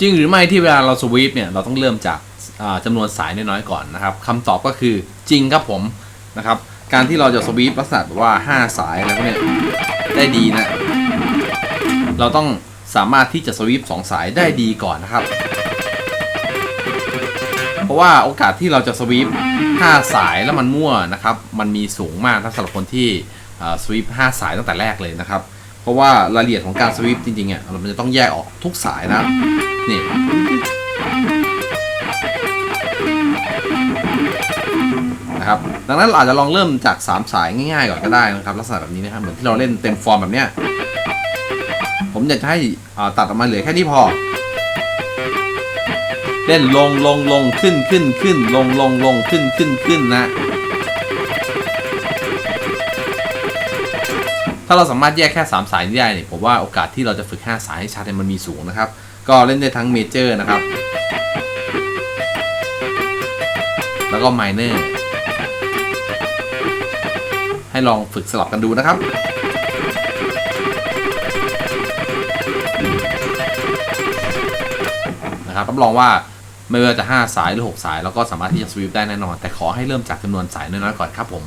จริงหรือไม่ที่เวลาเราสวีปเนี่ยเราต้องเริ่มจากาจำานวนสายน้อยๆก่อนนะครับคำตอบก็คือจริงครับผมนะครับการที่เราจะสวีปลักษณะแบบว่า 5 สายอะไรพวกเนี้ยได้ดีนะ เราต้องสามารถที่จะสวีป2สายได้ดีก่อนนะครับ เพราะว่าโอกาสที่เราจะสวีป5สายแล้วมันมั่วนะครับ มันมีสูงมากนะสำหรับคนที่สวีป5สายตั้งแต่แรกเลยนะครับ เพราะว่ารายละเอียดของการสวีปจริงๆเนี่ยเรามันจะต้องแยกออกทุกสายนะนี่นะครับดังนั้นเราอาจจะลองเริ่มจาก 3 สายง่ายๆก่อนก็ได้นะครับลักษณะแบบนี้นะครับเหมือนที่เราเล่นเต็มฟอร์มแบบเนี้ยผมอยากจะให้ตัดออกมาเหลือแค่นี้พอ เล่นลงลงลงขึ้นขึ้นขึ้นลงลงลงขึ้นขึ้นขึ้นนะ ถ้าเราสามารถแยกแค่ 3 สายนี้ได้เนี่ยผมว่าโอกาสที่เราจะฝึก 5 สายให้ชัดเนี่ยมันมีสูงนะครับ ก็เล่นได้ทั้งเมเจอร์นะครับ แล้วก็ไมเนอร์ให้ลองฝึกสลับกันดูนะครับนะครับรับรองว่าไม่ว่าจะ 5 สายหรือ 6 สายเราก็สามารถที่จะสวีปได้แน่นอน แต่ขอให้เริ่มจากจำนวนสายน้อยๆก่อนครับผม